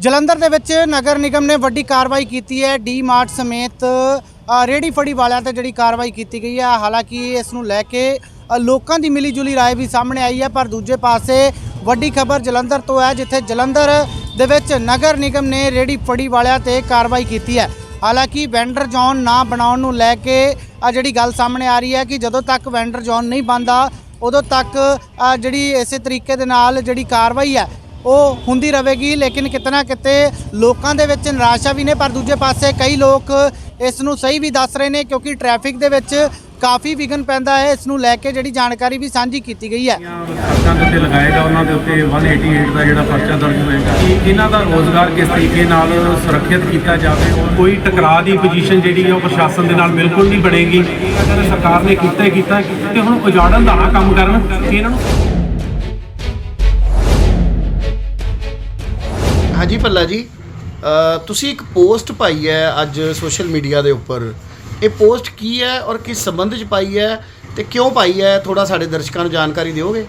ਜਲੰਧਰ ਦੇ ਵਿੱਚ ਨਗਰ ਨਿਗਮ ਨੇ ਵੱਡੀ ਕਾਰਵਾਈ ਕੀਤੀ ਹੈ। ਡੀ ਮਾਰਟ ਸਮੇਤ ਰੇੜੀ ਫੜੀ ਵਾਲਿਆਂ ਤੇ ਜਿਹੜੀ ਕਾਰਵਾਈ ਕੀਤੀ ਗਈ ਹੈ। ਹਾਲਾਂਕਿ ਇਸ ਨੂੰ ਲੈ ਕੇ ਲੋਕਾਂ ਦੀ ਮਿਲੀ ਜੁਲੀ ਰਾਏ ਵੀ ਸਾਹਮਣੇ ਆਈ ਹੈ, ਪਰ ਦੂਜੇ ਪਾਸੇ ਵੱਡੀ ਖਬਰ ਜਲੰਧਰ ਤੋਂ ਹੈ, ਜਿੱਥੇ ਜਲੰਧਰ ਦੇ ਵਿੱਚ ਨਗਰ ਨਿਗਮ ਨੇ ਰੇੜੀ ਫੜੀ ਵਾਲਿਆਂ ਤੇ ਕਾਰਵਾਈ ਕੀਤੀ ਹੈ। ਹਾਲਾਂਕਿ ਵੈਂਡਰ ਜ਼ੋਨ ਨਾ ਬਣਾਉਣ ਨੂੰ ਲੈ ਕੇ ਆ ਜਿਹੜੀ ਗੱਲ ਸਾਹਮਣੇ ਆ ਰਹੀ ਹੈ ਕਿ ਜਦੋਂ ਤੱਕ ਵੈਂਡਰ ਜ਼ੋਨ ਨਹੀਂ ਬਣਦਾ, ਉਦੋਂ ਤੱਕ ਜਿਹੜੀ ਇਸੇ ਤਰੀਕੇ ਦੇ ਨਾਲ ਜਿਹੜੀ ਕਾਰਵਾਈ ਹੈ ਉਹ ਹੁੰਦੀ ਰਹੇਗੀ ਲੇਕਿਨ ਕਿਤਨਾ ਕਿਤੇ ਲੋਕਾਂ ਦੇ ਵਿੱਚ ਨਿਰਾਸ਼ਾ ਵੀ ਨੇ ਪਰ ਦੂਜੇ ਪਾਸੇ ਕਈ ਲੋਕ ਇਸ ਨੂੰ ਸਹੀ ਵੀ ਦੱਸ ਰਹੇ ਨੇ ਕਿਉਂਕਿ ਟ੍ਰੈਫਿਕ ਦੇ ਵਿੱਚ ਕਾਫੀ ਵਿਘਨ ਪੈਂਦਾ ਹੈ। ਇਸ ਨੂੰ ਲੈ ਕੇ ਜਿਹੜੀ ਜਾਣਕਾਰੀ ਵੀ ਸਾਂਝੀ ਕੀਤੀ ਗਈ ਹੈ। ਪਰਚਾ ਉੱਤੇ ਲਗਾਏਗਾ ਉਹਨਾਂ ਦੇ ਉੱਤੇ 188 ਦਾ ਜਿਹੜਾ ਪਰਚਾ ਦਰਜ ਹੋਏਗਾ। ਕਿ ਇਹਨਾਂ ਦਾ ਰੋਜ਼ਗਾਰ ਕਿਸ ਤਰੀਕੇ ਨਾਲ ਸੁਰੱਖਿਅਤ ਕੀਤਾ ਜਾਵੇ? ਕੋਈ ਟਕਰਾਅ ਦੀ ਪੋਜੀਸ਼ਨ ਜਿਹੜੀ ਹੈ ਉਹ ਪ੍ਰਸ਼ਾਸਨ ਦੇ ਨਾਲ ਬਿਲਕੁਲ ਨਹੀਂ ਬਣੇਗੀ। ਅਗਰ ਸਰਕਾਰ ਨੇ ਕੀਤਾ ਹੀ ਕੀਤਾ ਤੇ ਹੁਣ ਉਜਾੜਨ ਦਾ ਨਾ ਕੰਮ ਕਰਨ ਕਿ ਇਹਨਾਂ ਨੂੰ ਹਾਂਜੀ ਭੱਲਾ ਜੀ ਤੁਸੀਂ ਇੱਕ ਪੋਸਟ ਪਾਈ ਹੈ ਅੱਜ ਸੋਸ਼ਲ ਮੀਡੀਆ ਦੇ ਉੱਪਰ। ਇਹ ਪੋਸਟ ਕੀ ਹੈ ਔਰ ਕਿਸ ਸੰਬੰਧ 'ਚ ਪਾਈ ਹੈ ਤੇ ਕਿਉਂ ਪਾਈ ਹੈ? ਥੋੜਾ ਸਾਡੇ ਦਰਸ਼ਕਾਂ ਨੂੰ ਜਾਣਕਾਰੀ ਦਿਓਗੇ?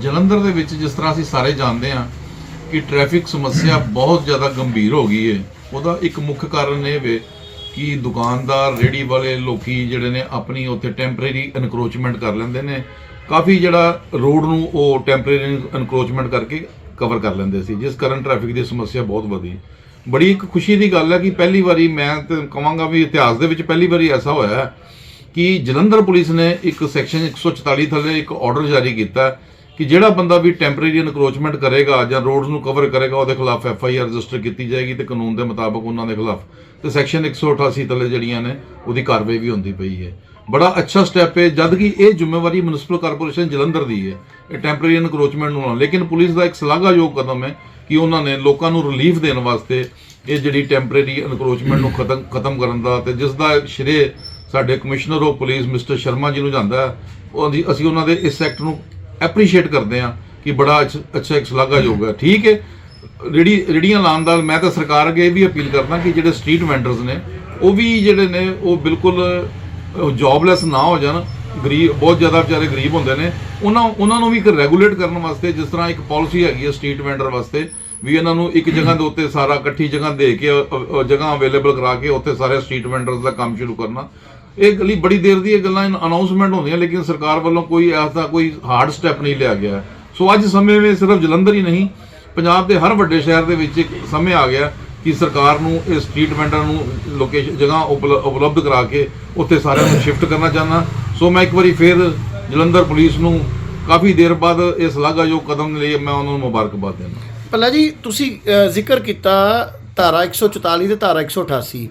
ਜਲੰਧਰ ਦੇ ਵਿੱਚ ਜਿਸ ਤਰ੍ਹਾਂ ਅਸੀਂ ਸਾਰੇ ਜਾਣਦੇ ਹਾਂ ਕਿ ਟ੍ਰੈਫਿਕ ਸਮੱਸਿਆ ਬਹੁਤ ਜ਼ਿਆਦਾ ਗੰਭੀਰ ਹੋ ਗਈ ਹੈ। ਉਹਦਾ ਇੱਕ ਮੁੱਖ ਕਾਰਨ ਇਹ ਵੇ ਕਿ ਦੁਕਾਨਦਾਰ ਰੇੜੀ ਵਾਲੇ ਲੋਕੀ ਜਿਹੜੇ ਨੇ ਆਪਣੀ ਉੱਥੇ ਟੈਂਪਰੇਰੀ ਇਨਕਰੋਚਮੈਂਟ ਕਰ ਲੈਂਦੇ ਨੇ। ਕਾਫੀ ਜਿਹੜਾ ਰੋਡ ਨੂੰ ਉਹ ਟੈਂਪਰੇਰੀ ਇਨਕਰੋਚਮੈਂਟ ਕਰਕੇ ਕਵਰ ਕਰ ਲੈਂਦੇ ਸੀ, ਜਿਸ ਕਾਰਨ ਟ੍ਰੈਫਿਕ ਦੀ ਸਮੱਸਿਆ ਬਹੁਤ ਵਧੀ। ਬੜੀ ਇੱਕ ਖੁਸ਼ੀ ਦੀ ਗੱਲ ਹੈ ਕਿ ਪਹਿਲੀ ਵਾਰੀ ਮੈਂ ਤੇ ਕਹਾਂਗਾ ਵੀ ਇਤਿਹਾਸ ਦੇ ਵਿੱਚ ਪਹਿਲੀ ਵਾਰੀ ਐਸਾ ਹੋਇਆ ਕਿ ਜਲੰਧਰ ਪੁਲਿਸ ਨੇ ਇੱਕ ਸੈਕਸ਼ਨ 144 ਥੱਲੇ ਇੱਕ ਆਰਡਰ ਜਾਰੀ ਕੀਤਾ ਕਿ ਜਿਹੜਾ ਬੰਦਾ ਵੀ ਟੈਂਪਰੇਰੀ ਇਨਕਰੋਚਮੈਂਟ ਕਰੇਗਾ ਜਾਂ ਰੋਡਸ ਨੂੰ ਕਵਰ ਕਰੇਗਾ, ਉਹਦੇ ਖਿਲਾਫ ਐਫ ਆਈ ਆਰ ਰਜਿਸਟਰ ਕੀਤੀ ਜਾਏਗੀ ਤੇ ਕਾਨੂੰਨ ਦੇ ਮੁਤਾਬਕ ਉਹਨਾਂ ਦੇ ਖਿਲਾਫ। ਤੇ ਸੈਕਸ਼ਨ 188 ਥੱਲੇ ਜਿਹੜੀਆਂ ਨੇ, ਉਹਦੀ ਕਾਰਵਾਈ ਵੀ ਹੁੰਦੀ ਪਈ ਹੈ। ਬੜਾ ਅੱਛਾ ਸਟੈਪ ਹੈ, ਜਦ ਕਿ ਇਹ ਜ਼ਿੰਮੇਵਾਰੀ ਮਿਊਨਿਸਪਲ ਕਾਰਪੋਰੇਸ਼ਨ ਜਲੰਧਰ ਦੀ ਹੈ, ਇਹ ਟੈਂਪਰੇਰੀ ਇਨਕਰੋਚਮੈਂਟ ਨੂੰ ਲੇਕਿਨ ਪੁਲਿਸ ਦਾ ਇੱਕ ਸ਼ਲਾਘਾਯੋਗ ਕਦਮ ਹੈ ਕਿ ਉਹਨਾਂ ਨੇ ਲੋਕਾਂ ਨੂੰ ਰਿਲੀਫ ਦੇਣ ਵਾਸਤੇ ਇਹ ਜਿਹੜੀ ਟੈਂਪਰੇਰੀ ਇਨਕਰੋਚਮੈਂਟ ਨੂੰ ਖਤਮ ਖਤਮ ਕਰਨ ਦਾ ਤੇ ਜਿਸ ਦਾ ਸ਼੍ਰੇ ਸਾਡੇ commissioner of police mister Sharma ji ਨੂੰ ਜਾਂਦਾ ਹੈ ਉਹਦੀ ਅਸੀਂ ਉਹਨਾਂ ਦੇ ਇਸ ਐਕਟ ਨੂੰ ਐਪਰੀਸ਼ੀਏਟ ਕਰਦੇ ਹਾਂ ਕਿ ਬੜਾ ਅੱਛ- ਅੱਛਾ ਇੱਕ ਸ਼ਲਾਘਾਯੋਗ ਹੈ। ਠੀਕ ਹੈ, ਰੇੜੀ, ਰੇੜੀਆਂ ਲਾਉਣ ਦਾ ਮੈਂ ਤਾਂ ਸਰਕਾਰ ਅੱਗੇ ਇਹ ਵੀ ਅਪੀਲ ਕਰਦਾ ਕਿ ਜਿਹੜੇ ਸਟਰੀਟ ਵੈਂਡਰਸ ਨੇ, ਉਹ ਵੀ ਜਿਹੜੇ ਨੇ, ਉਹ ਬਿਲਕੁਲ ਜੌਬਲੈਸ ਨਾ ਹੋ ਜਾਣ, ਗਰੀਬ, ਬਹੁਤ ਜ਼ਿਆਦਾ ਵਿਚਾਰੇ ਗਰੀਬ ਹੁੰਦੇ ਨੇ, ਉਹਨਾਂ ਉਹਨਾਂ ਨੂੰ ਵੀ ਇੱਕ ਰੈਗੂਲੇਟ ਕਰਨ ਵਾਸਤੇ, ਜਿਸ ਤਰ੍ਹਾਂ ਇੱਕ ਪਾਲਿਸੀ ਹੈਗੀ ਹੈ ਸਟਰੀਟ ਵੈਂਡਰ ਵਾਸਤੇ, ਵੀ ਇਹਨਾਂ ਨੂੰ ਇੱਕ ਜਗ੍ਹਾ ਦੇ ਉੱਤੇ ਸਾਰਾ ਇਕੱਠੀ ਜਗ੍ਹਾ ਦੇ ਕੇ ਜਗ੍ਹਾ ਅਵੇਲੇਬਲ ਕਰਾ ਕੇ ਉੱਥੇ ਸਾਰੇ ਸਟਰੀਟ ਵੈਂਡਰਸ ਦਾ ਕੰਮ ਸ਼ੁਰੂ ਕਰਨਾ। ਇਹ ਗਲੀ ਬੜੀ ਦੇਰ ਦੀ ਇਹ ਗੱਲਾਂ ਅਨਾਉਂਸਮੈਂਟ ਹੁੰਦੀਆਂ, ਲੇਕਿਨ ਸਰਕਾਰ ਵੱਲੋਂ ਕੋਈ ਐਸਾ ਕੋਈ ਹਾਰਡ ਸਟੈਪ ਨਹੀਂ ਲਿਆ ਗਿਆ। ਸੋ ਅੱਜ ਸਮੇਂ ਵਿੱਚ ਸਿਰਫ ਜਲੰਧਰ ਹੀ ਨਹੀਂ, ਪੰਜਾਬ ਦੇ ਹਰ ਵੱਡੇ ਸ਼ਹਿਰ ਦੇ ਵਿੱਚ ਇੱਕ ਸਮੇਂ ਆ ਗਿਆ। ਕਿ ਸਰਕਾਰ ਨੂੰ ਇਹ ਸਟਰੀਟ ਵੈਂਡਰ ਨੂੰ ਲੋਕੇਸ਼ਨ ਜਗ੍ਹਾ ਉਪਲ- ਉਪਲਬਧ ਕਰਾ ਕੇ ਉੱਥੇ ਸਾਰਿਆਂ ਨੂੰ ਸ਼ਿਫਟ ਕਰਨਾ ਚਾਹੁੰਦਾ। ਸੋ ਮੈਂ ਇੱਕ ਵਾਰੀ ਫੇਰ ਜਲੰਧਰ ਪੁਲਿਸ ਨੂੰ ਕਾਫੀ ਦੇਰ ਬਾਅਦ ਇਹ ਸ਼ਲਾਘਾਯੋਗ ਕਦਮ ਲਈ ਮੈਂ ਉਹਨਾਂ ਨੂੰ ਮੁਬਾਰਕਬਾਦ ਦਿੰਦਾ। ਭੱਲਾ ਜੀ ਤੁਸੀਂ ਜ਼ਿਕਰ ਕੀਤਾ ਧਾਰਾ 144 ਤੇ ਧਾਰਾ 188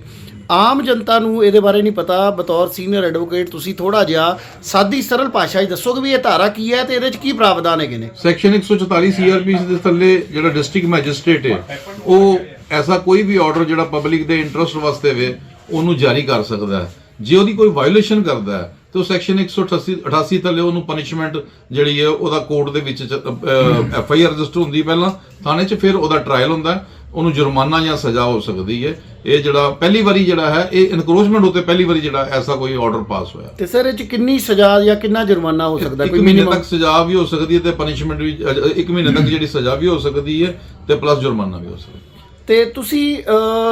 ਆਮ ਜਨਤਾ ਨੂੰ ਇਹਦੇ ਬਾਰੇ ਨਹੀਂ ਪਤਾ ਬਤੌਰ ਸੀਨੀਅਰ ਐਡਵੋਕੇਟ ਤੁਸੀਂ ਥੋੜਾ ਜਿਹਾ ਸਾਦੀ ਸਰਲ ਭਾਸ਼ਾ 'ਚ ਦੱਸੋਗੇ ਵੀ ਇਹ ਧਾਰਾ ਕੀ ਹੈ ਤੇ ਇਹਦੇ 'ਚ ਕੀ ਪ੍ਰਾਵਧਾਨ ਹੈਗੇ ਨੇ? ਸੈਕਸ਼ਨ 144 ਸੀਆਰਪੀਸੀ ਦੇ ਥੱਲੇ ਜਿਹੜਾ ਡਿਸਟ੍ਰਿਕਟ ਮੈਜਿਸਟ੍ਰੇਟ ਹੈ ਉਹ ਐਸਾ ਕੋਈ ਵੀ ਆਰਡਰ ਜਿਹੜਾ ਪਬਲਿਕ ਦੇ ਇੰਟਰਸਟ ਵਾਸਤੇ ਵੇ ਉਹਨੂੰ ਜਾਰੀ ਕਰ ਸਕਦਾ ਹੈ। ਜੇ ਉਹਦੀ ਕੋਈ ਵਾਇਓਲੇਸ਼ਨ ਕਰਦਾ ਹੈ ਤੇ ਉਹ ਸੈਕਸ਼ਨ 188 88 ਥੱਲੇ ਉਹਨੂੰ ਪਨਿਸ਼ਮੈਂਟ ਜਿਹੜੀ ਹੈ ਉਹਦਾ ਕੋਰਟ ਦੇ ਵਿੱਚ ਐਫ ਆਈ ਆਰ ਰਜਿਸਟਰ ਹੁੰਦੀ ਪਹਿਲਾਂ ਥਾਣੇ 'ਚ ਫਿਰ ਉਹਦਾ ਟ੍ਰਾਇਲ ਹੁੰਦਾ ਉਹਨੂੰ ਜੁਰਮਾਨਾ ਜਾਂ ਸਜ਼ਾ ਹੋ ਸਕਦੀ ਹੈ। ਇਹ ਜਿਹੜਾ ਪਹਿਲੀ ਵਾਰੀ ਜਿਹੜਾ ਹੈ ਇਹ ਇਨਕਰੋਚਮੈਂਟ ਉਤੇ ਪਹਿਲੀ ਵਾਰੀ ਜਿਹੜਾ ਐਸਾ ਕੋਈ ਆਰਡਰ ਪਾਸ ਹੋਇਆ। ਤੇ ਸਰ ਇਹ 'ਚ ਕਿੰਨੀ ਸਜ਼ਾ ਜਾਂ ਕਿੰਨਾ ਜੁਰਮਾਨਾ ਹੋ ਸਕਦਾ? ਕੋਈ ਮਹੀਨੇ? ਤੱਕ ਸਜ਼ਾ ਵੀ ਹੋ ਸਕਦੀ ਹੈ ਤੇ ਪਨਿਸ਼ਮੈਂਟ ਵੀ ਇੱਕ ਮਹੀਨੇ ਤੱਕ ਜਿਹੜੀ ਸਜ਼ਾ ਵੀ ਹੋ ਸਕਦੀ ਹੈ ਤੇ ਪਲੱਸ ਜੁਰਮਾਨਾ ਵੀ ਹੋ ਸਕਦਾ ਤੇ ਤੁਸੀਂ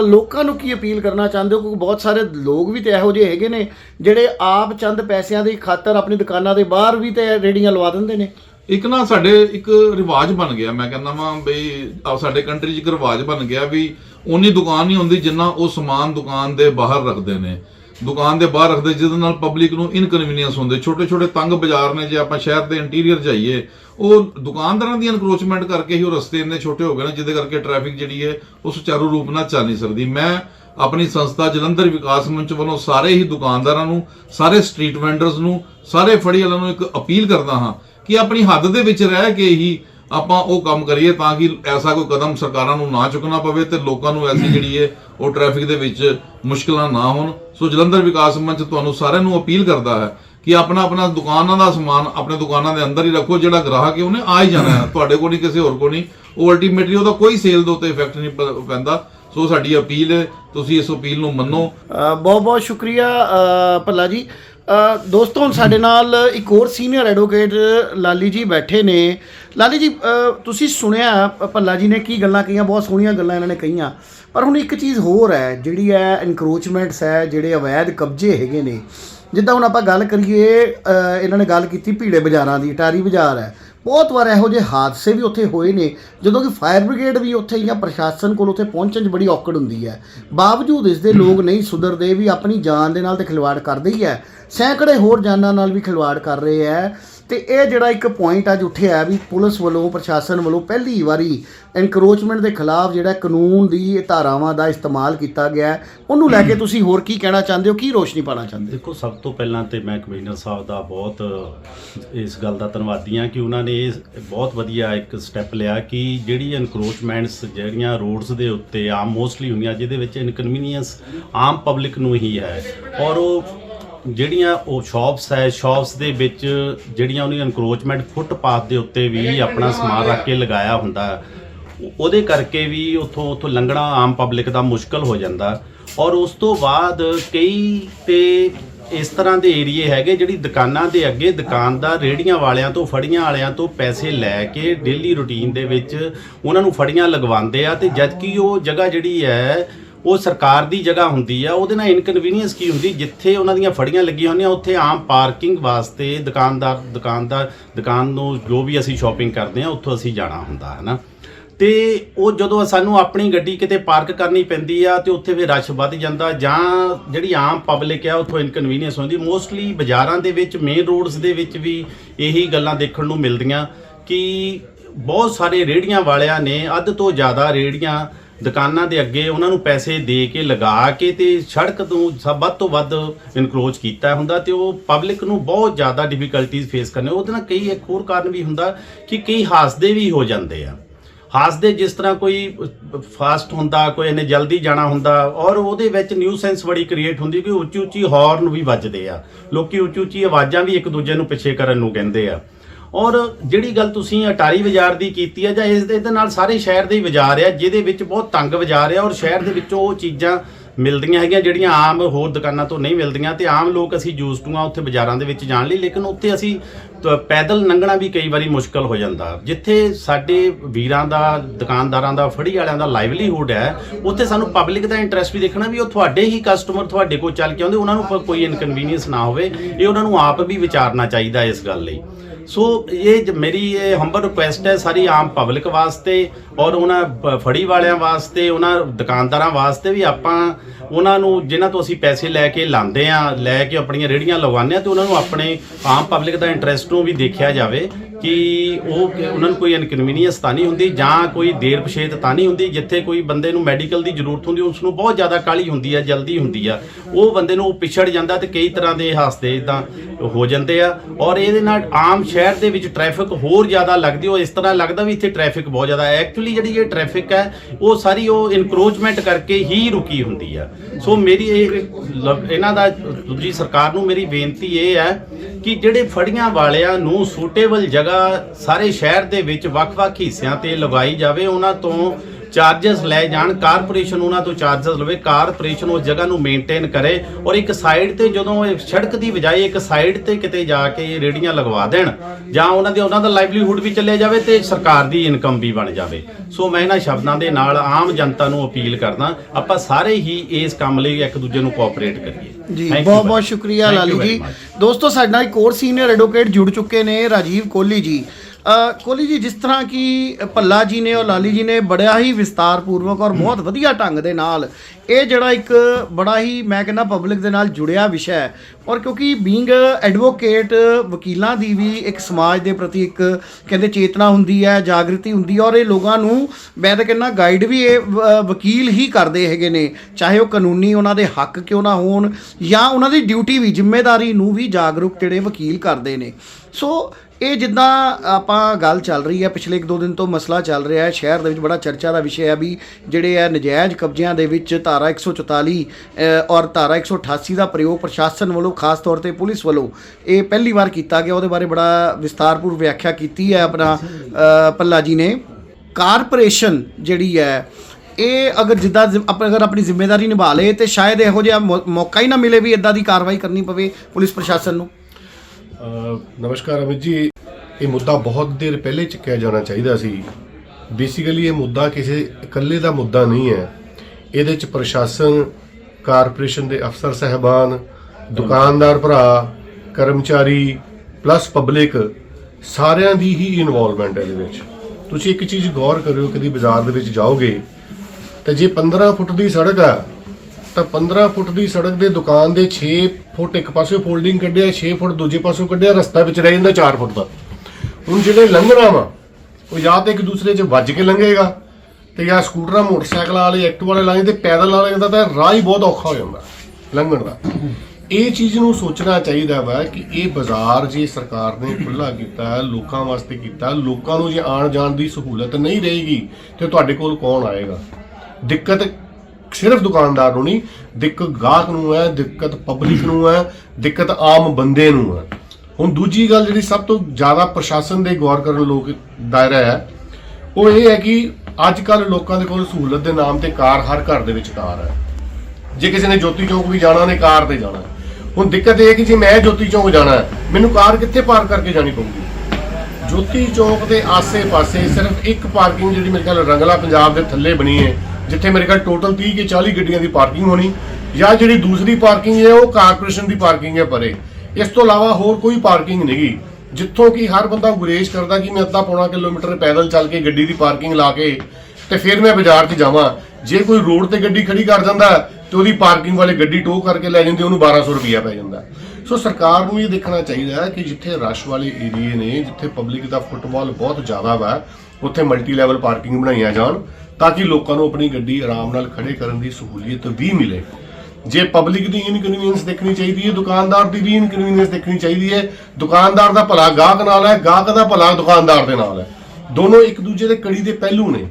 ਲੋਕਾਂ ਨੂੰ ਕੀ ਅਪੀਲ ਕਰਨਾ ਚਾਹੁੰਦੇ ਹੋ? ਕਿਉਂਕਿ ਬਹੁਤ ਸਾਰੇ ਲੋਕ ਵੀ ਤੇ ਇਹੋ ਜਿਹੇ ਹੈਗੇ ਨੇ, ਜਿਹੜੇ ਆਪ ਚੰਦ ਪੈਸਿਆਂ ਦੀ ਖਾਤਰ ਆਪਣੀ ਦੁਕਾਨਾਂ ਦੇ ਬਾਹਰ ਵੀ ਤੇ ਰੇੜੀਆਂ ਲਵਾ ਦਿੰਦੇ ਨੇ। ਇੱਕ ਨਾ ਸਾਡੇ ਇੱਕ ਰਿਵਾਜ ਬਣ ਗਿਆ। ਮੈਂ ਕਹਿੰਦਾ ਵਾਂ ਬਈ ਸਾਡੇ ਕੰਟਰੀ 'ਚ ਇੱਕ ਰਿਵਾਜ ਬਣ ਗਿਆ ਵੀ ਉਨੀ ਦੁਕਾਨ ਨਹੀਂ ਹੁੰਦੀ ਜਿੰਨਾ ਉਹ ਸਮਾਨ ਦੁਕਾਨ ਦੇ ਬਾਹਰ ਰੱਖਦੇ ਨੇ। ਦੁਕਾਨ ਦੇ ਬਾਹਰ ਰੱਖਦੇ ਜਿਹਦੇ ਨਾਲ ਪਬਲਿਕ ਨੂੰ ਇਨਕਨਵੀਨੀਅੰਸ ਹੁੰਦੇ। ਛੋਟੇ ਛੋਟੇ ਤੰਗ ਬਾਜ਼ਾਰ ਨੇ ਜੇ ਆਪਾਂ ਸ਼ਹਿਰ ਦੇ ਇੰਟੀਰੀਅਰ ਜਾਈਏ ਉਹ ਦੁਕਾਨਦਾਰਾਂ ਦੀ ਐਨਕਰੋਚਮੈਂਟ ਕਰਕੇ ਹੀ ਉਹ ਰਸਤੇ ਇੰਨੇ ਛੋਟੇ ਹੋ ਗਏ ਨੇ, ਜਿਹਦੇ ਕਰਕੇ ਟ੍ਰੈਫਿਕ ਜਿਹੜੀ ਹੈ ਉਹ ਸੁਚਾਰੂ ਰੂਪ ਨਾਲ ਚੱਲ ਨਹੀਂ ਸਕਦੀ। ਮੈਂ ਆਪਣੀ ਸੰਸਥਾ ਜਲੰਧਰ ਵਿਕਾਸ ਮੰਚ ਵੱਲੋਂ ਸਾਰੇ ਹੀ ਦੁਕਾਨਦਾਰਾਂ ਨੂੰ, ਸਾਰੇ ਸਟਰੀਟ ਵੈਂਡਰਸ ਨੂੰ, ਸਾਰੇ ਫੜੀ ਵਾਲਿਆਂ ਨੂੰ ਇੱਕ ਅਪੀਲ ਕਰਦਾ ਹਾਂ ਕਿ ਆਪਣੀ ਹੱਦ ਦੇ ਵਿੱਚ ਰਹਿ ਕੇ ਹੀ ਆਪਾਂ ਉਹ ਕੰਮ ਕਰੀਏ ਤਾਂ ਕਿ ਐਸਾ ਕੋਈ ਕਦਮ ਸਰਕਾਰਾਂ ਨੂੰ ਨਾ ਚੁੱਕਣਾ ਪਵੇ ਤੇ ਲੋਕਾਂ ਨੂੰ ਐਸੀ ਜਿਹੜੀ ਹੈ ਉਹ ਟ੍ਰੈਫਿਕ ਦੇ ਵਿੱਚ ਮੁਸ਼ਕਲਾਂ ਨਾ ਹੋਣ। ਸੋ ਜਲੰਧਰ ਵਿਕਾਸ ਮੰਚ ਤੁਹਾਨੂੰ ਸਾਰਿਆਂ ਨੂੰ ਅਪੀਲ ਕਰਦਾ ਹੈ ਕਿ ਆਪਣਾ ਆਪਣਾ ਦੁਕਾਨਾਂ ਦਾ ਸਮਾਨ ਆਪਣੇ ਦੁਕਾਨਾਂ ਦੇ ਅੰਦਰ ਹੀ ਰੱਖੋ, ਜਿਹੜਾ ਗ੍ਰਾਹਕ ਹੈ ਉਹਨੇ ਆ ਹੀ ਜਾਣਾ ਹੈ। ਤੁਹਾਡੇ ਕੋਲ ਨਹੀਂ, ਕਿਸੇ ਹੋਰ ਕੋਲ ਨਹੀਂ। ਉਹ ਅਲਟੀਮੇਟਲੀ ਉਹਦਾ ਕੋਈ ਸੇਲ ਦੇ ਉੱਤੇ ਇਫੈਕਟ ਨਹੀਂ ਪੈਂਦਾ। ਸੋ ਸਾਡੀ ਅਪੀਲ ਹੈ, ਤੁਸੀਂ ਇਸ ਅਪੀਲ ਨੂੰ ਮੰਨੋ। ਬਹੁਤ ਬਹੁਤ ਸ਼ੁਕਰੀਆ ਭੱਲਾ ਜੀ। ਦੋਸਤੋ, ਹੁਣ ਸਾਡੇ ਨਾਲ ਇੱਕ ਹੋਰ ਸੀਨੀਅਰ ਐਡਵੋਕੇਟ ਲਾਲੀ ਜੀ ਬੈਠੇ ਨੇ। ਲਾਲੀ ਜੀ ਤੁਸੀਂ ਸੁਣਿਆ ਭੱਲਾ ਜੀ ਨੇ ਕੀ ਗੱਲਾਂ ਕਹੀਆਂ? ਬਹੁਤ ਸੋਹਣੀਆਂ ਗੱਲਾਂ ਇਹਨਾਂ ਨੇ ਕਹੀਆਂ। ਪਰ ਹੁਣ ਇੱਕ ਚੀਜ਼ ਹੋਰ ਹੈ, ਜਿਹੜੀ ਹੈ ਇਨਕਰੋਚਮੈਂਟਸ ਹੈ, ਜਿਹੜੇ ਅਵੈਧ ਕਬਜ਼ੇ ਹੈਗੇ ਨੇ। ਜਿੱਦਾਂ ਹੁਣ ਆਪਾਂ ਗੱਲ ਕਰੀਏ ਇਹਨਾਂ ਨੇ ਗੱਲ ਕੀਤੀ ਭੀੜੇ ਬਾਜ਼ਾਰਾਂ ਦੀ ਟਾਰੀ ਬਾਜ਼ਾਰ ਹੈ। ਬਹੁਤ ਵਾਰ ਇਹੋ ਜਿਹੇ ਹਾਦਸੇ ਵੀ ਉੱਥੇ ਹੋਏ ਨੇ, ਜਦੋਂ ਕਿ ਫਾਇਰ ਬ੍ਰਿਗੇਡ ਵੀ ਉੱਥੇ ਜਾਂ ਪ੍ਰਸ਼ਾਸਨ ਕੋਲ ਉੱਥੇ ਪਹੁੰਚਣ 'ਚ ਬੜੀ ਔਕੜ ਹੁੰਦੀ ਹੈ। ਬਾਵਜੂਦ ਇਸ ਦੇ ਲੋਕ ਨਹੀਂ ਸੁਧਰਦੇ, ਵੀ ਆਪਣੀ ਜਾਨ ਦੇ ਨਾਲ ਤੇ ਖਿਲਵਾੜ ਕਰਦੇ ਹੀ ਹੈ। ਸੈਂਕੜੇ ਹੋਰ ਜਾਨਾਂ ਨਾਲ ਵੀ ਖਿਲਵਾੜ ਕਰ ਰਹੇ ਹੈ। ਤੇ ਇਹ ਜਿਹੜਾ ਇੱਕ ਪੁਆਇੰਟ ਅੱਜ ਉੱਠਿਆ ਵੀ ਪੁਲਿਸ ਵੱਲੋਂ ਪ੍ਰਸ਼ਾਸਨ ਵੱਲੋਂ ਪਹਿਲੀ ਵਾਰੀ ਐਨਕਰੋਚਮੈਂਟ ਦੇ ਖਿਲਾਫ ਜਿਹੜਾ ਕਾਨੂੰਨ ਦੀ ਧਾਰਾਵਾਂ ਦਾ ਇਸਤੇਮਾਲ ਕੀਤਾ ਗਿਆ ਉਹਨੂੰ ਲੈ ਕੇ ਤੁਸੀਂ ਹੋਰ ਕੀ ਕਹਿਣਾ ਚਾਹੁੰਦੇ ਹੋ? ਕੀ ਰੋਸ਼ਨੀ ਪਾਣਾ ਚਾਹੁੰਦੇ ਹੋ? ਦੇਖੋ ਸਭ ਤੋਂ ਪਹਿਲਾਂ ਤੇ ਮੈਂ ਕਮਿਸ਼ਨਰ ਸਾਹਿਬ ਦਾ ਬਹੁਤ ਇਸ ਗੱਲ ਦਾ ਧੰਨਵਾਦੀ ਹਾਂ ਕਿ ਉਹਨਾਂ ਨੇ ਇਹ ਬਹੁਤ ਵਧੀਆ ਇੱਕ ਸਟੈਪ ਲਿਆ ਕਿ ਜਿਹੜੀ ਐਨਕਰੋਚਮੈਂਟਸ ਜਿਹੜੀਆਂ ਰੋਡਸ ਦੇ ਉੱਤੇ ਆਮ ਮੋਸਟਲੀ ਹੁੰਦੀਆਂ ਜਿਹਦੇ ਵਿੱਚ ਇਨਕਨਵੀਨੀਅੰਸ ਆਮ ਪਬਲਿਕ ਨੂੰ ਹੀ ਹੈ। ਔਰ ਉਹ ਜਿਹੜੀਆਂ ਉਹ ਸ਼ਾਪਸ ਹੈ ਸ਼ਾਪਸ ਦੇ ਵਿੱਚ ਜਿਹੜੀਆਂ ਉਹਨੀ ਐਨਕਰੋਚਮੈਂਟ ਫੁੱਟਪਾਥ ਦੇ ਉੱਤੇ ਵੀ ਆਪਣਾ ਸਮਾਨ ਰੱਖ ਕੇ ਲਗਾਇਆ ਹੁੰਦਾ। ਉਹਦੇ ਕਰਕੇ ਵੀ ਉੱਥੋਂ ਉੱਥੋਂ ਲੰਘਣਾ ਆਮ ਪਬਲਿਕ ਦਾ ਮੁਸ਼ਕਲ ਹੋ ਜਾਂਦਾ। ਔਰ ਉਸ ਤੋਂ ਬਾਅਦ ਕਈ ਤੇ ਇਸ ਤਰ੍ਹਾਂ ਦੇ ਏਰੀਏ ਹੈਗੇ ਜਿਹੜੀ ਦੁਕਾਨਾਂ ਦੇ ਅੱਗੇ ਦੁਕਾਨਦਾਰ ਰੇੜੀਆਂ ਵਾਲਿਆਂ ਤੋਂ ਫੜੀਆਂ ਵਾਲਿਆਂ ਤੋਂ ਪੈਸੇ ਲੈ ਕੇ ਡੇਲੀ ਰੁਟੀਨ ਦੇ ਵਿੱਚ ਉਹਨਾਂ ਨੂੰ ਫੜੀਆਂ ਲਗਵਾਉਂਦੇ ਆ ਤੇ ਜਦ ਕਿ ਉਹ ਜਗ੍ਹਾ ਜਿਹੜੀ ਹੈ ਉਹ ਸਰਕਾਰ ਦੀ ਜਗ੍ਹਾ ਹੁੰਦੀ ਆ, ਉਹਦੇ ਨਾਲ ਇਨਕਨਵੀਨੀਅੰਸ ਕੀ ਹੁੰਦੀ? ਜਿੱਥੇ ਉਹਨਾਂ ਦੀਆਂ ਫੜੀਆਂ ਲੱਗੀਆਂ ਹੁੰਦੀਆਂ ਉੱਥੇ ਆਮ ਪਾਰਕਿੰਗ ਵਾਸਤੇ ਦੁਕਾਨਦਾਰ ਦੁਕਾਨਦਾਰ, ਦੁਕਾਨ ਨੂੰ ਜੋ ਵੀ ਅਸੀਂ ਸ਼ਾਪਿੰਗ ਕਰਦੇ ਆ, ਉੱਥੋਂ ਅਸੀਂ ਜਾਣਾ ਹੁੰਦਾ ਹੈ ਨਾ ਤੇ ਉਹ ਜਦੋਂ ਸਾਨੂੰ ਆਪਣੀ ਗੱਡੀ ਕਿਤੇ ਪਾਰਕ ਕਰਨੀ ਪੈਂਦੀ ਆ, ਤੇ ਉੱਥੇ ਫਿਰ ਰਸ਼ ਵੱਧ ਜਾਂਦਾ ਜਾਂ ਜਿਹੜੀ ਆਮ ਪਬਲਿਕ ਆ, ਉੱਥੋਂ ਇਨਕਨਵੀਨੀਅੰਸ ਹੁੰਦੀ। ਮੋਸਟਲੀ ਬਾਜ਼ਾਰਾਂ ਦੇ ਵਿੱਚ ਮੇਨ ਰੋਡਸ ਦੇ ਵਿੱਚ ਵੀ ਇਹੀ ਗੱਲਾਂ ਦੇਖਣ ਨੂੰ ਮਿਲਦੀਆਂ ਕਿ ਬਹੁਤ ਸਾਰੇ ਰੇੜੀਆਂ ਵਾਲਿਆਂ ਨੇ, ਅੱਧ ਤੋਂ ਜ਼ਿਆਦਾ ਰੇੜੀਆਂ ਦੁਕਾਨਾਂ ਦੇ ਅੱਗੇ ਉਹਨਾਂ ਨੂੰ ਪੈਸੇ ਦੇ ਕੇ, ਲਗਾ ਕੇ ਤੇ ਸੜਕ ਤੋਂ ਸਭ ਵੱਧ ਤੋਂ ਵੱਧ ਇਨਕਰੋਚ ਕੀਤਾ ਹੁੰਦਾ ਤੇ ਉਹ ਪਬਲਿਕ ਨੂੰ ਬਹੁਤ ਜ਼ਿਆਦਾ ਡਿਫਿਕਲਟੀਜ਼ ਫੇਸ ਕਰਨੇ। ਉਹਦੇ ਨਾਲ ਕਈ ਇੱਕ ਹੋਰ ਕਾਰਨ ਵੀ ਹੁੰਦਾ ਕਿ ਕਈ ਹਾਸਦੇ ਵੀ ਹੋ ਜਾਂਦੇ ਆ। ਹਾਸਦੇ ਜਿਸ ਤਰ੍ਹਾਂ ਕੋਈ ਫਾਸਟ ਹੁੰਦਾ, ਕੋਈ ਇਹਨੇ ਜਲਦੀ ਜਾਣਾ ਹੁੰਦਾ ਔਰ ਉਹਦੇ ਵਿੱਚ ਨਿਊ ਸੈਂਸ ਬੜੀ ਕ੍ਰੀਏਟ ਹੁੰਦੀ ਕਿ ਉੱਚੀ ਉੱਚੀ ਹਾਰਨ ਵੀ ਵੱਜਦੇ ਆ। ਲੋਕੀ ਉੱਚੀ ਉੱਚੀ ਆਵਾਜ਼ਾਂ ਵੀ ਇੱਕ ਦੂਜੇ ਨੂੰ ਪਿੱਛੇ ਕਰਨ ਨੂੰ ਕਹਿੰਦੇ ਆ। ਔਰ ਜਿਹੜੀ ਗੱਲ ਤੁਸੀਂ ਅਟਾਰੀ ਬਾਜ਼ਾਰ ਦੀ ਕੀਤੀ ਹੈ ਜਾਂ ਇਸ ਦੇ ਇਹਦੇ ਨਾਲ ਸਾਰੇ ਸ਼ਹਿਰ ਦੇ ਹੀ ਬਾਜ਼ਾਰ ਆ, ਜਿਹਦੇ ਵਿੱਚ ਬਹੁਤ ਤੰਗ ਬਾਜ਼ਾਰ ਆ ਔਰ ਸ਼ਹਿਰ ਦੇ ਵਿੱਚੋਂ ਉਹ ਚੀਜ਼ਾਂ ਮਿਲਦੀਆਂ ਹੈਗੀਆਂ ਜਿਹੜੀਆਂ ਆਮ ਹੋਰ ਦੁਕਾਨਾਂ ਤੋਂ ਨਹੀਂ ਮਿਲਦੀਆਂ ਤੇ ਆਮ ਲੋਕ ਅਸੀਂ ਯੂਜ਼ ਟੂ ਆ ਉੱਥੇ ਬਾਜ਼ਾਰਾਂ ਦੇ ਵਿੱਚ ਜਾਣ ਲਈ, ਲੇਕਿਨ ਉੱਥੇ ਅਸੀਂ ਪੈਦਲ ਲੰਘਣਾ ਵੀ ਕਈ ਵਾਰੀ ਮੁਸ਼ਕਲ ਹੋ ਜਾਂਦਾ। ਜਿੱਥੇ ਸਾਡੇ ਵੀਰਾਂ ਦਾ, ਦੁਕਾਨਦਾਰਾਂ ਦਾ, ਫੜੀ ਵਾਲਿਆਂ ਦਾ ਲਾਈਵਲੀਹੁੱਡ ਹੈ, ਉੱਥੇ ਸਾਨੂੰ ਪਬਲਿਕ ਦਾ ਇੰਟਰਸਟ ਵੀ ਦੇਖਣਾ ਵੀ ਉਹ ਤੁਹਾਡੇ ਹੀ ਕਸਟਮਰ ਤੁਹਾਡੇ ਕੋਲ ਚੱਲ ਕੇ ਆਉਂਦੇ, ਉਹਨਾਂ ਨੂੰ ਕੋਈ ਇਨਕਨਵੀਨੀਅੰਸ ਨਾ ਹੋਵੇ, ਇਹ ਉਹਨਾਂ ਨੂੰ ਆਪ ਵੀ ਵਿਚਾਰਨਾ ਚਾਹੀਦਾ ਇਸ ਗੱਲ ਲਈ। ਸੋ ਇਹ ਜ- ਮੇਰੀ ਇਹ ਹੰਬਲ ਰਿਕੁਐਸਟ ਹੈ ਸਾਰੀ ਆਮ ਪਬਲਿਕ ਵਾਸਤੇ ਔਰ ਉਹਨਾਂ ਪ- ਫੜੀ ਵਾਲਿਆਂ ਵਾਸਤੇ, ਉਹਨਾਂ ਦੁਕਾਨਦਾਰਾਂ ਵਾਸਤੇ ਵੀ ਆਪਾਂ ਉਹਨਾਂ ਨੂੰ ਜਿਨ੍ਹਾਂ ਤੋਂ ਅਸੀਂ ਪੈਸੇ ਲੈ ਕੇ ਲਾਂਦੇ ਆ ਲੈ ਕੇ ਆਪਣੀਆਂ ਰੇੜੀਆਂ ਲਗਵਾਉਂਦੇ ਆ ਤੇ ਉਹਨਾਂ ਨੂੰ ਆਪਣੇ ਆਮ ਪਬਲਿਕ ਦਾ ਇੰਟਰਸਟ ਨੂੰ ਵੀ ਦੇਖਿਆ ਜਾਵੇ। ਕਿ ਉਹ ਕਿ ਉਹਨਾਂ ਨੂੰ ਕੋਈ ਇਨਕਨਵੀਨੀਅੰਸ ਤਾਂ ਨਹੀਂ ਹੁੰਦੀ ਜਾਂ ਕੋਈ ਦੇਰ ਪਛੇਤ ਤਾਂ ਨਹੀਂ ਹੁੰਦੀ ਜਿੱਥੇ ਕੋਈ ਬੰਦੇ ਨੂੰ ਮੈਡੀਕਲ ਦੀ ਜ਼ਰੂਰਤ ਹੁੰਦੀ, ਉਸ ਨੂੰ ਬਹੁਤ ਜ਼ਿਆਦਾ ਕਾਲੀ ਹੁੰਦੀ ਆ, ਜਲਦੀ ਹੁੰਦੀ ਆ। ਉਹ ਬੰਦੇ ਨੂੰ ਪਿਛੜ ਜਾਂਦਾ ਤੇ ਕਈ ਤਰ੍ਹਾਂ ਦੇ ਹਾਸਤੇ ਇਦਾਂ ਹੋ ਜਾਂਦੇ ਆ ਔਰ ਇਹਦੇ ਨਾਲ ਆਮ ਸ਼ਹਿਰ ਦੇ ਵਿੱਚ ਟ੍ਰੈਫਿਕ ਹੋਰ ਜ਼ਿਆਦਾ ਲੱਗਦੀ, ਉਹ ਇਸ ਤਰ੍ਹਾਂ ਲੱਗਦਾ ਵੀ ਇੱਥੇ ਟ੍ਰੈਫਿਕ ਬਹੁਤ ਜ਼ਿਆਦਾ ਹੈ। ਐਕਚੁਅਲੀ ਜਿਹੜੀ ਇਹ ਟ੍ਰੈਫਿਕ ਹੈ, ਉਹ ਸਾਰੀ ਉਹ ਇਨਕਰੋਚਮੈਂਟ ਕਰਕੇ ਹੀ ਰੁਕੀ ਹੁੰਦੀ ਆ। ਸੋ ਮੇਰੀ ਇਹ ਲ- ਇਹਨਾਂ ਦਾ ਦੂਜੀ ਸਰਕਾਰ ਨੂੰ ਮੇਰੀ ਬੇਨਤੀ ਇਹ ਹੈ ਕਿ ਜਿਹੜੇ ਫੜੀਆਂ ਵਾਲਿਆਂ ਨੂੰ ਸੂਟੇਬਲ ਜਗ੍ਹਾ ਸਾਰੇ ਸ਼ਹਿਰ ਦੇ ਵਿੱਚ ਵੱਖ-ਵੱਖ ਹਿੱਸਿਆਂ ਤੇ ਲਗਾਈ ਜਾਵੇ, ਉਹਨਾਂ ਤੋਂ ਚਾਰजेस ਲੈ ਜਾਣ ਕਾਰਪੋਰੇਸ਼ਨ ਉਹਨਾਂ ਤੋਂ ਚਾਰजेस ਲਵੇ ਕਾਰਪੋਰੇਸ਼ਨ ਉਸ ਜਗ੍ਹਾ ਨੂੰ ਮੇਨਟੇਨ ਕਰੇ ਔਰ ਇੱਕ ਸਾਈਡ ਤੇ ਜਦੋਂ ਸੜਕ ਦੀ ਬਜਾਏ ਇੱਕ ਸਾਈਡ ਤੇ ਕਿਤੇ ਜਾ ਕੇ ਰੇੜੀਆਂ ਲਗਵਾ ਦੇਣ ਜਾਂ ਉਹਨਾਂ ਦੇ ਉਹਨਾਂ ਦਾ ਲਾਈਵਲੀਹੁੱਡ ਵੀ ਚੱਲੇ ਜਾਵੇ ਤੇ ਸਰਕਾਰ ਦੀ ਇਨਕਮ ਵੀ ਬਣ ਜਾਵੇ। ਸੋ ਮੈਂ ਇਹਨਾਂ ਸ਼ਬਦਾਂ ਦੇ ਨਾਲ ਆਮ ਜਨਤਾ ਨੂੰ ਅਪੀਲ ਕਰਦਾ ਆਪਾਂ ਸਾਰੇ ਹੀ ਇਸ ਕੰਮ ਲਈ ਇੱਕ ਦੂਜੇ ਨੂੰ ਕੋਆਪਰੇਟ ਕਰੀਏ। ਜੀ ਬਹੁਤ ਬਹੁਤ ਸ਼ੁਕਰੀਆ ਲਾਲੂ ਜੀ। ਦੋਸਤੋ ਸਾਡਾ ਇੱਕ ਹੋਰ ਸੀਨੀਅਰ ਐਡਵੋਕੇਟ ਜੁੜ ਚੁੱਕੇ ਨੇ ਰਾਜੀਵ ਕੋਹਲੀ ਜੀ। ਅ, ਕੋਹਲੀ ਜੀ ਜਿਸ ਤਰ੍ਹਾਂ ਕਿ ਭੱਲਾ ਜੀ ਨੇ ਔਰ ਲਾਲੀ ਜੀ ਨੇ ਬੜਾ ਹੀ ਵਿਸਤਾਰਪੂਰਵਕ ਔਰ ਬਹੁਤ ਵਧੀਆ ਢੰਗ ਦੇ ਨਾਲ ਇਹ ਜਿਹੜਾ ਇੱਕ ਬੜਾ ਹੀ ਮੈਂ ਕਹਿੰਦਾ ਪਬਲਿਕ ਦੇ ਨਾਲ ਜੁੜਿਆ ਵਿਸ਼ਾ ਹੈ ਔਰ ਕਿਉਂਕਿ ਬੀਇੰਗ ਐਡਵੋਕੇਟ ਵਕੀਲਾਂ ਦੀ ਵੀ ਇੱਕ ਸਮਾਜ ਦੇ ਪ੍ਰਤੀ ਇੱਕ ਕਹਿੰਦੇ ਚੇਤਨਾ ਹੁੰਦੀ ਹੈ ਜਾਗਰਤੀ ਹੁੰਦੀ ਹੈ ਔਰ ਇਹ ਲੋਕਾਂ ਨੂੰ ਮੈਂ ਤਾਂ ਕਹਿੰਦਾ ਗਾਈਡ ਵੀ ਇਹ ਵਕੀਲ ਹੀ ਕਰਦੇ ਹੈਗੇ ਨੇ ਚਾਹੇ ਉਹ ਕਾਨੂੰਨੀ ਉਹਨਾਂ ਦੇ ਹੱਕ ਕਿਉਂ ਨਾ ਹੋਣ ਜਾਂ ਉਹਨਾਂ ਦੀ ਡਿਊਟੀ ਵੀ ਜ਼ਿੰਮੇਵਾਰੀ ਨੂੰ ਵੀ ਜਾਗਰੂਕ ਜਿਹੜੇ ਵਕੀਲ ਕਰਦੇ ਨੇ। ਸੋ ਇਹ ਜਿੱਦਾਂ ਆਪਾਂ ਗੱਲ ਚੱਲ ਰਹੀ ਹੈ ਪਿਛਲੇ 1-2 ਦਿਨ ਤੋਂ ਮਸਲਾ ਚੱਲ ਰਿਹਾ ਹੈ ਸ਼ਹਿਰ ਦੇ ਵਿੱਚ ਬੜਾ ਚਰਚਾ ਦਾ ਵਿਸ਼ਾ ਹੈ ਵੀ ਜਿਹੜੇ ਹੈ ਨਜਾਇਜ਼ ਕਬਜ਼ਿਆਂ ਦੇ ਵਿੱਚ ਧਾਰਾ 144 ਅ, ਔਰ ਧਾਰਾ 188 ਦਾ ਪ੍ਰਯੋਗ ਪ੍ਰਸ਼ਾਸਨ ਵੱਲੋਂ ਖਾਸ ਤੌਰ ਤੇ ਪੁਲਿਸ ਵੱਲੋਂ ਇਹ ਪਹਿਲੀ ਵਾਰ ਕੀਤਾ ਗਿਆ। ਉਹਦੇ ਬਾਰੇ ਬੜਾ ਵਿਸਤਾਰਪੂਰਵਕ ਵਿਆਖਿਆ ਕੀਤੀ ਹੈ ਆਪਣਾ ਅ, ਪੱਲਾ ਜੀ ਨੇ। ਕਾਰਪੋਰੇਸ਼ਨ ਜਿਹੜੀ ਹੈ ਇਹ ਅਗਰ ਜਿੱਦਾਂ ਅਗਰ ਆਪਣੀ ਜ਼ਿੰਮੇਵਾਰੀ ਨਿਭਾ ਲੇ ਤੇ ਸ਼ਾਇਦ ਇਹੋ ਜਿਹਾ ਮੌਕਾ ਹੀ ਨਾ ਮਿਲੇ ਵੀ ਇਦਾਂ ਦੀ ਕਾਰਵਾਈ ਕਰਨੀ ਪਵੇ ਪੁਲਿਸ ਪ੍ਰਸ਼ਾਸਨ ਨੂੰ। ਨਮਸਕਾਰ ਅਮਿਤ ਜੀ। ਇਹ ਮੁੱਦਾ ਬਹੁਤ ਦੇਰ ਪਹਿਲੇ ਚੁੱਕਿਆ ਜਾਣਾ ਚਾਹੀਦਾ ਸੀ। ਬੇਸਿਕਲੀ ਇਹ ਮੁੱਦਾ ਕਿਸੇ ਇਕੱਲੇ ਦਾ ਮੁੱਦਾ ਨਹੀਂ ਹੈ। ਇਹਦੇ ਚ ਪ੍ਰਸ਼ਾਸਨ, ਕਾਰਪੋਰੇਸ਼ਨ ਦੇ ਅਫਸਰ ਸਹਿਬਾਨ, ਦੁਕਾਨਦਾਰ ਭਰਾ, ਕਰਮਚਾਰੀ ਪਲੱਸ ਪਬਲਿਕ ਸਾਰਿਆਂ ਦੀ ਹੀ ਇਨਵੋਲਵਮੈਂਟ ਹੈ ਇਹਦੇ ਵਿੱਚ। ਤੁਸੀਂ ਇੱਕ ਚੀਜ਼ ਗੌਰ ਕਰਿਓ, ਕਦੀ ਬਾਜ਼ਾਰ ਦੇ ਵਿੱਚ ਜਾਓਗੇ, ਤਾਂ ਜੇ 15 ਫੁੱਟ ਦੀ ਸੜਕ ਆ ਤਾਂ 15 ਫੁੱਟ ਦੀ ਸੜਕ ਦੇ ਦੁਕਾਨ ਦੇ 6 ਫੁੱਟ ਇੱਕ ਪਾਸੇ ਫੋਲਡਿੰਗ ਕੱਢਿਆ 6 ਫੁੱਟ ਦੂਜੇ ਪਾਸੇ ਕੱਢਿਆ, ਰਸਤਾ ਵਿੱਚ ਰਹਿ ਜਾਂਦਾ 4 ਫੁੱਟ ਦਾ। ਹੁਣ ਜਿਹੜੇ ਲੰਘਣਾ ਵਾ, ਉਹ ਜਾਂ ਤਾਂ ਇੱਕ ਦੂਸਰੇ 'ਚ ਵੱਜ ਕੇ ਲੰਘੇਗਾ ਤੇ ਜਾਂ ਸਕੂਟਰਾਂ, ਮੋਟਰਸਾਈਕਲਾਂ ਵਾਲੇ, ਐਕਟਿਵ ਵਾਲੇ ਲੰਘਦੇ ਤੇ ਪੈਦਲ ਵਾਲੇ ਦਾ ਤਾਂ ਰਾਹ ਹੀ ਬਹੁਤ ਔਖਾ ਹੋ ਜਾਂਦਾ ਲੰਘਣ ਦਾ। ਇਹ ਚੀਜ਼ ਨੂੰ ਸੋਚਣਾ ਚਾਹੀਦਾ ਵਾ ਕਿ ਇਹ ਬਾਜ਼ਾਰ ਜੇ ਸਰਕਾਰ ਨੇ ਖੁੱਲਾ ਕੀਤਾ, ਲੋਕਾਂ ਵਾਸਤੇ ਕੀਤਾ, ਲੋਕਾਂ ਨੂੰ ਜੇ ਆਉਣ ਜਾਣ ਦੀ ਸਹੂਲਤ ਨਹੀਂ ਰਹੇਗੀ ਤੇ ਤੁਹਾਡੇ ਕੋਲ ਕੌਣ ਆਏਗਾ? ਦਿੱਕਤ ਸਿਰਫ ਦੁਕਾਨਦਾਰ ਨੂੰ ਨਹੀਂ ਦਿੱਕਤ ਗਾਹਕ ਨੂੰ ਹੈ, ਦਿੱਕਤ ਪਬਲਿਕ ਨੂੰ ਹੈ, ਦਿੱਕਤ ਆਮ ਬੰਦੇ ਨੂੰ ਹੈ। ਹੁਣ ਦੂਜੀ ਗੱਲ ਜਿਹੜੀ ਸਭ ਤੋਂ ਜ਼ਿਆਦਾ ਪ੍ਰਸ਼ਾਸਨ ਦੇ ਗੌਰ ਕਰਨ ਲੋਕ ਦਾਇਰਾ ਹੈ, ਉਹ ਇਹ ਹੈ ਕਿ ਅੱਜ ਕੱਲ ਲੋਕਾਂ ਦੇ ਕੋਲ ਸਹੂਲਤ ਦੇ ਨਾਮ ਤੇ ਕਾਰ ਹਰ ਘਰ ਦੇ ਵਿੱਚ ਕਾਰ ਹੈ। ਜੇ ਕਿਸੇ ਨੇ ਜੋਤੀ ਚੌਕ ਵੀ ਜਾਣਾ ਨੇ ਕਾਰ ਤੇ ਜਾਣਾ ਹੁਣ ਦਿੱਕਤ ਇਹ ਹੈ ਕਿ ਜੇ ਮੈਂ ਜੋਤੀ ਚੌਕ ਜਾਣਾ ਮੈਨੂੰ ਕਾਰ ਕਿੱਥੇ ਪਾਰਕ ਕਰਕੇ ਜਾਣੀ ਪਊਗੀ? ਜੋਤੀ ਚੌਕ ਦੇ ਆਸੇ-ਪਾਸੇ ਸਿਰਫ ਇੱਕ ਪਾਰਕਿੰਗ ਜਿਹੜੀ ਮੇਰੇ ਖਿਆਲ ਰੰਗਲਾ ਪੰਜਾਬ ਦੇ ਥੱਲੇ ਬਣੀ ਹੈ ਜਿੱਥੇ ਮੇਰੇ ਖਿਆਲ ਟੋਟਲ 30 ਕੇ 40 ਗੱਡੀਆਂ ਦੀ ਪਾਰਕਿੰਗ ਹੋਣੀ ਜਾਂ ਜਿਹੜੀ ਦੂਸਰੀ ਪਾਰਕਿੰਗ ਹੈ ਉਹ ਕਾਰਪੋਰੇਸ਼ਨ ਦੀ ਪਾਰਕਿੰਗ ਹੈ ਪਰੇ। ਇਸ ਤੋਂ ਇਲਾਵਾ ਹੋਰ ਕੋਈ ਪਾਰਕਿੰਗ ਨਹੀਂ ਜਿੱਥੋਂ ਕਿ ਹਰ ਬੰਦਾ ਗੁਰੇਜ਼ ਕਰਦਾ ਕਿ ਮੈਂ ਅੱਧਾ ਪੌਣਾ ਕਿਲੋਮੀਟਰ ਪੈਦਲ ਚੱਲ ਕੇ ਗੱਡੀ ਦੀ ਪਾਰਕਿੰਗ ਲਾ ਕੇ ਤੇ ਫਿਰ ਮੈਂ ਬਾਜ਼ਾਰ 'ਚ ਜਾਵਾਂ। ਜੇ ਕੋਈ ਰੋਡ ਤੇ ਗੱਡੀ ਖੜੀ ਕਰ ਜਾਂਦਾ ਹੈ, ਤੇ ਉਹਦੀ ਪਾਰਕਿੰਗ ਵਾਲੇ ਗੱਡੀ ਟੋ ਕਰਕੇ ਲੈ ਜਾਂਦੇ ਉਹਨੂੰ 1200 ਰੁਪਿਆ ਪੈ ਜਾਂਦਾ। ਸੋ ਸਰਕਾਰ ਨੂੰ ਇਹ ਦੇਖਣਾ ਚਾਹੀਦਾ ਹੈ ਕਿ ਜਿੱਥੇ ਰਸ਼ ਵਾਲੇ ਏਰੀਏ ਨੇ ਜਿੱਥੇ ਪਬਲਿਕ ਦਾ ਫੁੱਟਬਾਲ ਬਹੁਤ ਜ਼ਿਆਦਾ ਵਾ ਉੱਥੇ ਮਲਟੀ ਲੈਵਲ ਪਾਰਕਿੰਗ ਬਣਾਈਆਂ ਜਾਣ ਤਾਂ ਕਿ ਲੋਕਾਂ ਨੂੰ ਆਪਣੀ ਗੱਡੀ ਆਰਾਮ ਨਾਲ ਖੜੇ ਕਰਨ ਦੀ ਸਹੂਲੀਅਤ ਵੀ ਮਿਲੇ। ਜੇ ਪਬਲਿਕ ਦੀ ਇਨਕਨਵੀਨੀਅੰਸ ਦੇਖਣੀ ਚਾਹੀਦੀ ਹੈ, ਦੁਕਾਨਦਾਰ ਦੀ ਵੀ ਇਨਕਨਵੀਨੀਅੰਸ ਦੇਖਣੀ ਚਾਹੀਦੀ ਹੈ। ਦੁਕਾਨਦਾਰ ਦਾ ਭਲਾ ਗਾਹਕ ਨਾਲ ਹੈ, ਗਾਹਕ ਦਾ ਭਲਾ ਦੁਕਾਨਦਾਰ ਦੇ ਨਾਲ ਹੈ। ਦੋਨੋਂ ਇੱਕ ਦੂਜੇ ਦੇ ਕੜੀ ਦੇ ਪਹਿਲੂ ਨੇ।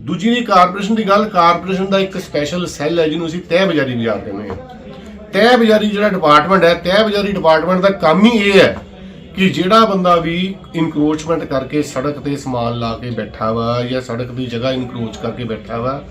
ਦੂਜੀ ਦੀ ਕਾਰਪੋਰੇਸ਼ਨ ਦੀ ਗੱਲ, ਕਾਰਪੋਰੇਸ਼ਨ ਦਾ ਇੱਕ ਸਪੈਸ਼ਲ ਸੈੱਲ ਹੈ ਜਿਹਨੂੰ ਅਸੀਂ ਤੈਅ ਬਜ਼ਾਰੀ ਬਾਜ਼ਾਰ ਕਹਿੰਦੇ ਹਾਂ। ਤੈਅ ਬਜ਼ਾਰੀ ਜਿਹੜਾ ਡਿਪਾਰਟਮੈਂਟ ਹੈ ਤੈਅ ਬਜ਼ਾਰੀ ਡਿਪਾਰਟਮੈਂਟ ਦਾ ਕੰਮ ਹੀ ਇਹ ਹੈ ਕਿ ਜਿਹੜਾ ਬੰਦਾ ਵੀ ਇਨਕਰੋਚਮੈਂਟ ਕਰਕੇ ਸੜਕ ਤੇ ਸਮਾਨ ਲਾ ਕੇ ਬੈਠਾ ਵਾ ਜਾਂ ਸੜਕ ਦੀ ਜਗ੍ਹਾ ਇਨਕਰੋਚ ਕਰਕੇ ਬੈਠਾ ਵਾ,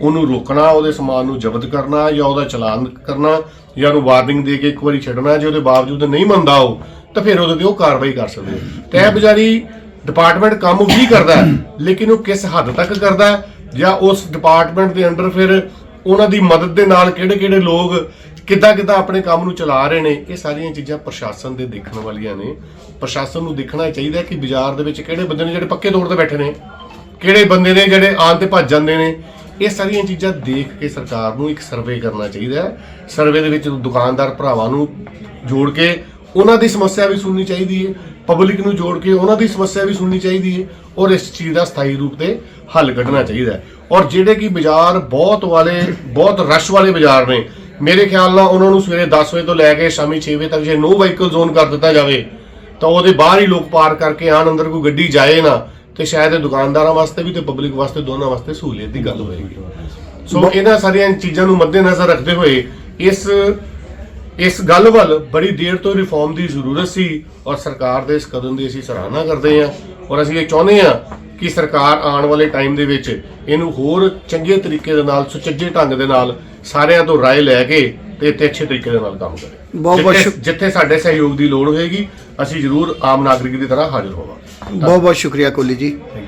ਉਹਨੂੰ ਰੋਕਣਾ, ਉਹਦੇ ਸਮਾਨ ਨੂੰ ਜ਼ਬਤ ਕਰਨਾ ਜਾਂ ਉਹਦਾ ਚਲਾਨ ਕਰਨਾ ਜਾਂ ਉਹਨੂੰ ਵਾਰਨਿੰਗ ਦੇ ਕੇ ਇੱਕ ਵਾਰੀ ਛੱਡਣਾ, ਜੇ ਉਹਦੇ ਬਾਵਜੂਦ ਨਹੀਂ ਮੰਨਦਾ ਉਹ, ਤਾਂ ਫਿਰ ਉਹਦੇ ਤੇ ਉਹ ਕਾਰਵਾਈ ਕਰ ਸਕਦੇ ਹੋ। ਤਹਿ ਬਜ਼ਾਰੀ ਡਿਪਾਰਟਮੈਂਟ ਕੰਮ ਵੀ ਕਰਦਾ ਲੇਕਿਨ ਉਹ ਕਿਸ ਹੱਦ ਤੱਕ ਕਰਦਾ ਜਾਂ ਉਸ ਡਿਪਾਰਟਮੈਂਟ ਦੇ ਅੰਡਰ ਫਿਰ ਉਹਨਾਂ ਦੀ ਮਦਦ ਦੇ ਨਾਲ ਕਿਹੜੇ-ਕਿਹੜੇ ਲੋਕ ਕਿੱਦਾਂ ਕਿੱਦਾਂ ਆਪਣੇ ਕੰਮ ਨੂੰ ਚਲਾ ਰਹੇ ਨੇ, ਇਹ ਸਾਰੀਆਂ ਚੀਜ਼ਾਂ ਪ੍ਰਸ਼ਾਸਨ ਦੇ ਦੇਖਣ ਵਾਲੀਆਂ ਨੇ। ਪ੍ਰਸ਼ਾਸਨ ਨੂੰ ਦੇਖਣਾ ਚਾਹੀਦਾ ਕਿ ਬਾਜ਼ਾਰ ਦੇ ਵਿੱਚ ਕਿਹੜੇ ਬੰਦੇ ਨੇ ਜਿਹੜੇ ਪੱਕੇ ਤੌਰ ਤੇ ਬੈਠੇ ਨੇ, ਕਿਹੜੇ ਬੰਦੇ ਨੇ ਜਿਹੜੇ ਆਣ ਤੇ ਭੱਜ ਜਾਂਦੇ ਨੇ। ਇਹ ਸਾਰੀਆਂ ਚੀਜ਼ਾਂ ਦੇਖ ਕੇ ਸਰਕਾਰ ਨੂੰ ਇੱਕ ਸਰਵੇ ਕਰਨਾ ਚਾਹੀਦਾ ਹੈ। ਸਰਵੇ ਦੇ ਵਿੱਚ ਦੁਕਾਨਦਾਰ ਭਰਾਵਾਂ ਨੂੰ ਜੋੜ ਕੇ ਉਹਨਾਂ ਦੀ ਸਮੱਸਿਆ ਵੀ ਸੁਣਨੀ ਚਾਹੀਦੀ ਹੈ ਪਬਲਿਕ ਨੂੰ ਜੋੜ ਕੇ ਉਹਨਾਂ ਦੀ ਸਮੱਸਿਆ ਵੀ ਸੁਣਨੀ ਚਾਹੀਦੀ ਹੈ ਔਰ ਇਸ ਚੀਜ਼ ਦਾ ਸਥਾਈ ਰੂਪ ਤੇ ਹੱਲ ਕੱਢਣਾ ਚਾਹੀਦਾ ਹੈ। ਔਰ ਜਿਹੜੇ ਕਿ ਬਾਜ਼ਾਰ ਬਹੁਤ ਵਾਲੇ, ਬਹੁਤ ਰਸ਼ ਵਾਲੇ ਬਾਜ਼ਾਰ ਨੇ ਮੇਰੇ ਖਿਆਲ ਨਾਲ ਉਹਨਾਂ ਨੂੰ ਸਵੇਰੇ 10 ਵਜੇ ਤੋਂ ਲੈ ਕੇ ਸ਼ਾਮੀ 6 ਵਜੇ ਤੱਕ ਜੇ ਨੋ ਵਹੀਕਲ ਜ਼ੋਨ ਕਰ ਦਿੱਤਾ ਜਾਵੇ ਤਾਂ ਉਹਦੇ ਬਾਹਰ ਹੀ ਲੋਕ ਪਾਰ ਕਰਕੇ ਆਣ ਅੰਦਰ ਕੋਈ ਗੱਡੀ ਜਾਏ ਨਾ ਤੇ ਸ਼ਾਇਦ ਇਹ ਦੁਕਾਨਦਾਰਾਂ ਵਾਸਤੇ ਵੀ ਤੇ ਪਬਲਿਕ ਵਾਸਤੇ ਦੋਨਾਂ ਵਾਸਤੇ ਸਹੂਲੀਅਤ ਦੀ ਗੱਲ ਹੋਏਗੀ। ਸੋ ਇਹਨਾਂ ਸਾਰੀਆਂ ਚੀਜ਼ਾਂ ਨੂੰ ਮੱਦੇਨਜ਼ਰ ਰੱਖਦੇ ਹੋਏ ਇਸ ਇਸ ਗੱਲ ਵੱਲ ਬੜੀ ਦੇਰ ਤੋਂ ਰਿਫਾਰਮ ਦੀ ਜ਼ਰੂਰਤ ਸੀ ਔਰ ਸਰਕਾਰ ਦੇ ਇਸ ਕਦਮ ਦੀ ਅਸੀਂ ਸਰਾਹਨਾ ਕਰਦੇ ਹਾਂ ਔਰ ਅਸੀਂ ਇਹ ਚਾਹੁੰਦੇ ਹਾਂ ਕਿ ਸਰਕਾਰ ਆਉਣ ਵਾਲੇ ਟਾਈਮ ਦੇ ਵਿੱਚ ਇਹਨੂੰ ਹੋਰ ਚੰਗੇ ਤਰੀਕੇ ਦੇ ਨਾਲ ਸੁਚੱਜੇ ਢੰਗ ਦੇ ਨਾਲ ਸਾਰਿਆਂ ਤੋਂ رائے ਲੈ ਕੇ ਤੇ ਤੇ ਅੱਛੇ ਤਰੀਕੇ ਦੇ ਨਾਲ ਕੰਮ ਕਰੇ ਬਹੁਤ ਬਹੁਤ ਜਿੱਥੇ- ਸ਼ੁਕ- ਜਿੱਥੇ ਸਾਡੇ ਸਹਿਯੋਗ ਦੀ ਲੋੜ ਹੋਏਗੀ ਅਸੀਂ ਜ਼ਰੂਰ ਆਮ ਨਾਗਰਿਕ ਦੀ ਤਰ੍ਹਾਂ ਹਾਜ਼ਰ ਹੋਵਾਂਗੇ ਬਹੁਤ ਬਹੁਤ ਸ਼ੁਕਰੀਆ ਕੋਲੀ ਜੀ